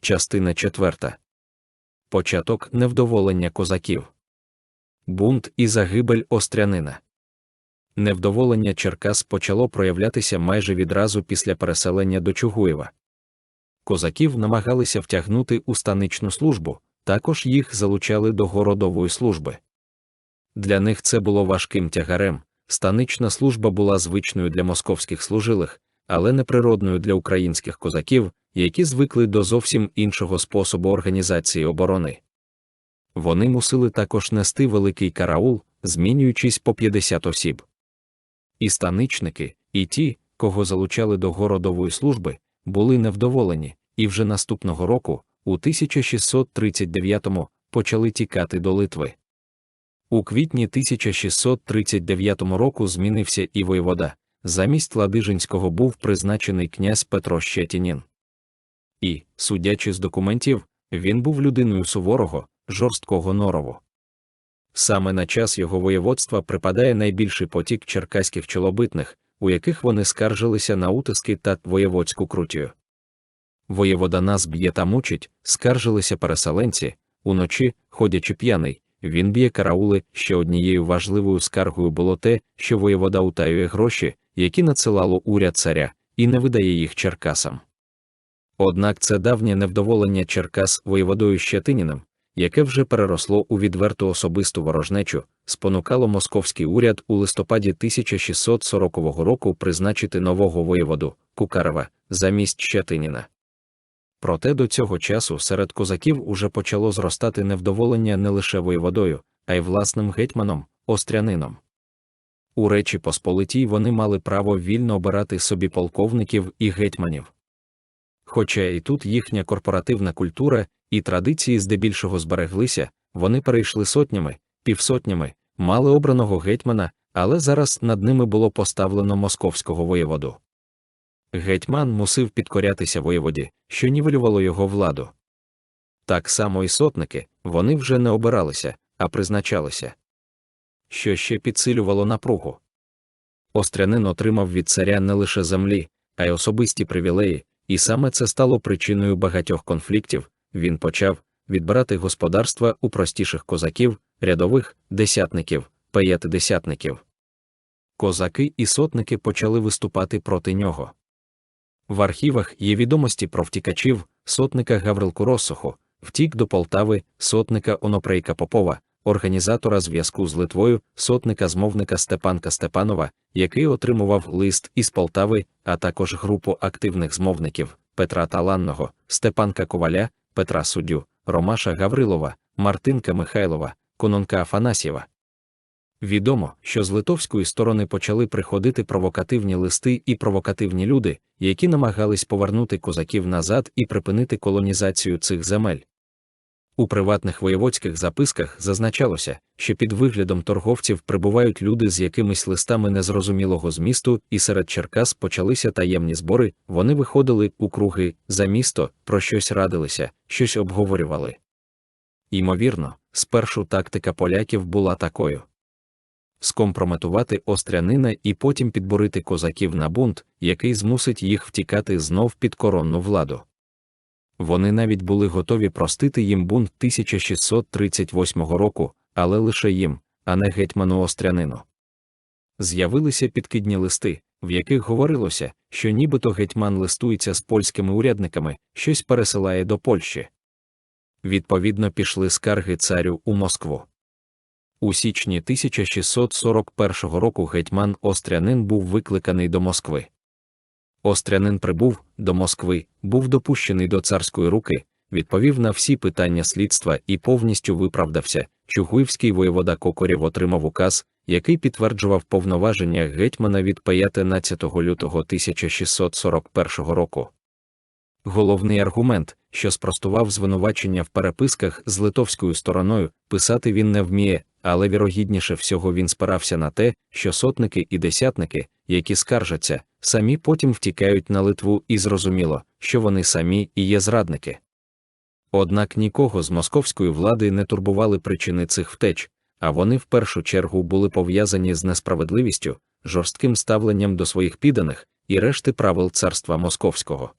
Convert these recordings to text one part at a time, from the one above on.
частина 4. Початок невдоволення козаків. Бунт і загибель острянина. Невдоволення Черкас почало проявлятися майже відразу після переселення до Чугуєва. Козаків намагалися втягнути у станичну службу, також їх залучали до городової служби. Для них це було важким тягарем. Станична служба була звичною для московських служилих, але неприродною для українських козаків, які звикли до зовсім іншого способу організації оборони. Вони мусили також нести великий караул, змінюючись по 50 осіб. І станичники, і ті, кого залучали до городової служби, були невдоволені, і вже наступного року, у 1639-му, почали тікати до Литви. У квітні 1639 року змінився і воєвода, замість Ладижинського був призначений князь Петро Щетінін. І, судячи з документів, він був людиною суворого, жорсткого норову. Саме на час його воєводства припадає найбільший потік черкаських чолобитних, у яких вони скаржилися на утиски та воєводську крутію. Воєвода нас б'є та мучить, скаржилися переселенці, уночі, ходячи п'яний, він б'є караули. Ще однією важливою скаргою було те, що воєвода утаює гроші, які надсилало уряд царя, і не видає їх Черкасам. Однак це давнє невдоволення Черкас воєводою Щетиніним, яке вже переросло у відверту особисту ворожнечу, спонукало московський уряд у листопаді 1640 року призначити нового воєводу Кукарева замість Щетиніна. Проте до цього часу серед козаків уже почало зростати невдоволення не лише воєводою, а й власним гетьманом, острянином. У Речі Посполитій вони мали право вільно обирати собі полковників і гетьманів. Хоча і тут їхня корпоративна культура і традиції здебільшого збереглися, вони перейшли сотнями, півсотнями, мали обраного гетьмана, але зараз над ними було поставлено московського воєводу. Гетьман мусив підкорятися воєводі, що нівелювало його владу. Так само і сотники, вони вже не обиралися, а призначалися. Що ще підсилювало напругу. Острянин отримав від царя не лише землі, а й особисті привілеї, і саме це стало причиною багатьох конфліктів. Він почав відбирати господарства у простіших козаків, рядових, десятників, п'ятидесятників. Козаки і сотники почали виступати проти нього. В архівах є відомості про втікачів, сотника Гаврилку Росоху, втік до Полтави, сотника Онопрейка Попова, організатора зв'язку з Литвою, сотника змовника Степанка Степанова, який отримував лист із Полтави, а також групу активних змовників Петра Таланного, Степанка Коваля, Петра Суддю, Ромаша Гаврилова, Мартинка Михайлова, Кононка Афанасьєва. Відомо, що з литовської сторони почали приходити провокативні листи і провокативні люди, які намагались повернути козаків назад і припинити колонізацію цих земель. У приватних воєводських записках зазначалося, що під виглядом торговців прибувають люди з якимись листами незрозумілого змісту, і серед Черкас почалися таємні збори, вони виходили у круги за місто, про щось радилися, щось обговорювали. Ймовірно, спершу тактика поляків була такою скомпрометувати острянина і потім підбурити козаків на бунт, який змусить їх втікати знов під коронну владу. Вони навіть були готові простити їм бунт 1638 року, але лише їм, а не гетьману острянину. З'явилися підкидні листи, в яких говорилося, що нібито гетьман листується з польськими урядниками, щось пересилає до Польщі. Відповідно, пішли скарги царю у Москву. У січні 1641 року гетьман Острянин був викликаний до Москви. Острянин прибув до Москви, був допущений до царської руки, відповів на всі питання слідства і повністю виправдався. Чугуївський воєвода Кокорєв отримав указ, який підтверджував повноваження гетьмана від 15 лютого 1641 року. Головний аргумент, що спростував звинувачення в переписках з литовською стороною, писати він не вміє, але вірогідніше всього він спирався на те, що сотники і десятники, які скаржаться, самі потім втікають на Литву і зрозуміло, що вони самі і є зрадники. Однак нікого з московської влади не турбували причини цих втеч, а вони в першу чергу були пов'язані з несправедливістю, жорстким ставленням до своїх підданих і решти правил царства московського.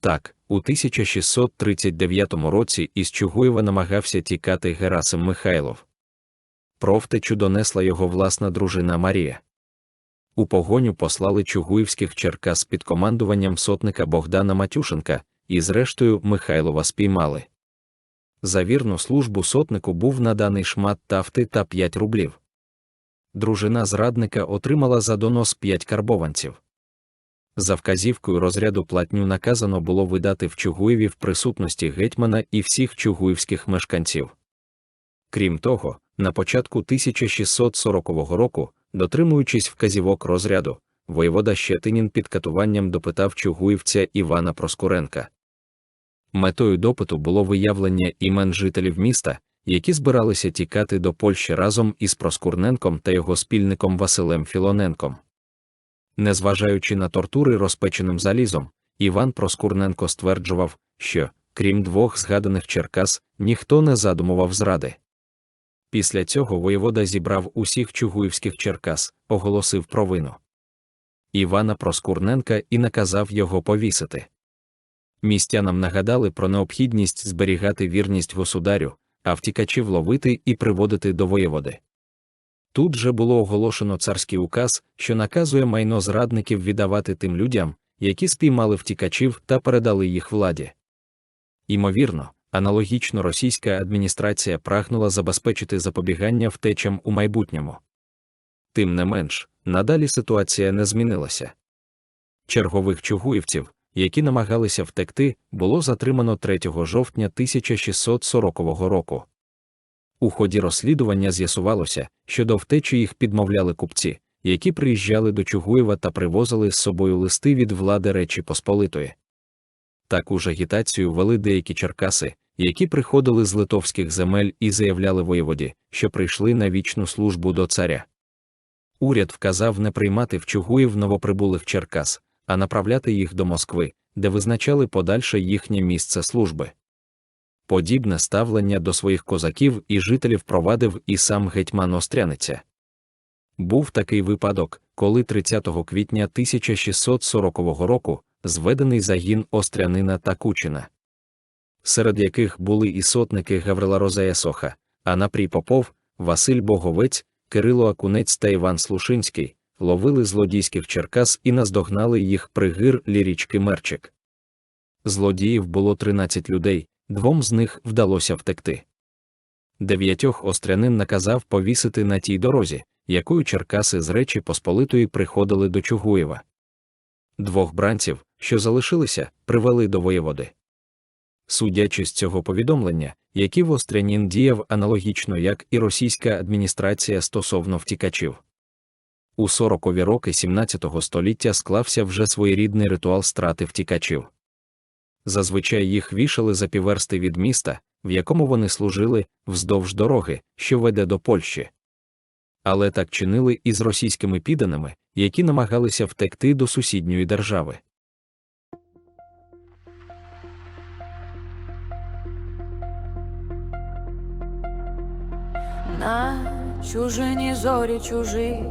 Так, у 1639 році із Чугуєва намагався тікати Герасим Михайлов. Про втечу донесла його власна дружина Марія. У погоню послали чугуївських черкас під командуванням сотника Богдана Матюшенка, і зрештою Михайлова спіймали. За вірну службу сотнику був наданий шмат тафти та 5 рублів. Дружина зрадника отримала за донос 5 карбованців. За вказівкою розряду платню наказано було видати в Чугуєві в присутності гетьмана і всіх чугуївських мешканців. Крім того, на початку 1640 року, дотримуючись вказівок розряду, воєвода Щетинін під катуванням допитав чугуївця Івана Проскуренка. Метою допиту було виявлення імен жителів міста, які збиралися тікати до Польщі разом із Проскурненком та його спільником Василем Філоненком. Незважаючи на тортури розпеченим залізом, Іван Проскурненко стверджував, що, крім двох згаданих Черкас, ніхто не задумував зради. Після цього воєвода зібрав усіх чугуївських Черкас, оголосив провину Івана Проскурненка і наказав його повісити. Містянам нагадали про необхідність зберігати вірність государю, а втікачів ловити і приводити до воєводи. Тут же було оголошено царський указ, що наказує майно зрадників віддавати тим людям, які спіймали втікачів та передали їх владі. Імовірно, аналогічно російська адміністрація прагнула забезпечити запобігання втечам у майбутньому. Тим не менш, надалі ситуація не змінилася. Чергових чугуївців, які намагалися втекти, було затримано 3 жовтня 1640 року. У ході розслідування з'ясувалося, що до втечі їх підмовляли купці, які приїжджали до Чугуєва та привозили з собою листи від влади Речі Посполитої. Таку ж агітацію вели деякі черкаси, які приходили з литовських земель і заявляли воєводі, що прийшли на вічну службу до царя. Уряд вказав не приймати в Чугуїв новоприбулих черкас, а направляти їх до Москви, де визначали подальше їхнє місце служби. Подібне ставлення до своїх козаків і жителів провадив і сам гетьман Остряниця. Був такий випадок, коли 30 квітня 1640 року зведений загін Острянина та Кучина, серед яких були і сотники Гаврила Розея Соха, Анапрій Попов, Василь Боговець, Кирило Акунець та Іван Слушинський, ловили злодійських черкас і наздогнали їх при гир лірічки Мерчик. Злодіїв було 13 людей, двом з них вдалося втекти. Дев'ятьох острянин наказав повісити на тій дорозі, якою черкаси з Речі Посполитої приходили до Чугуєва. Двох бранців, що залишилися, привели до воєводи. Судячи з цього повідомлення, який Острянін діяв аналогічно як і російська адміністрація стосовно втікачів. У 40-ві роки 17 століття склався вже своєрідний ритуал страти втікачів. Зазвичай їх вішали за півверсти від міста, в якому вони служили, вздовж дороги, що веде до Польщі. Але так чинили і з російськими підданими, які намагалися втекти до сусідньої держави. На чужині зорі чужі,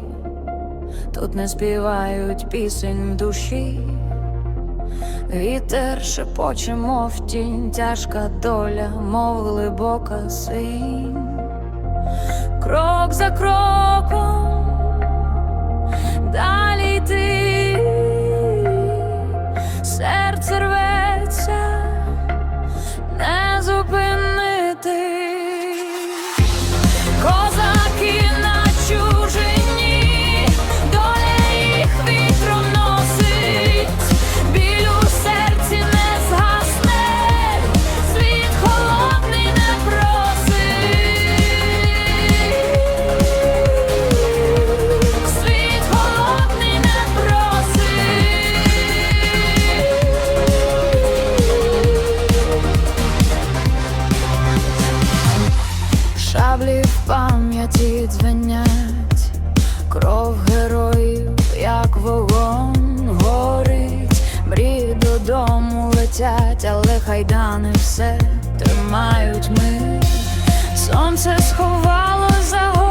тут не співають пісень в душі, вітер шепоче, мов тінь, тяжка доля, мов глибока синь, крок за кроком, далі йти, додому летять, але хайдани все тримають ми. Сонце сховало за горою.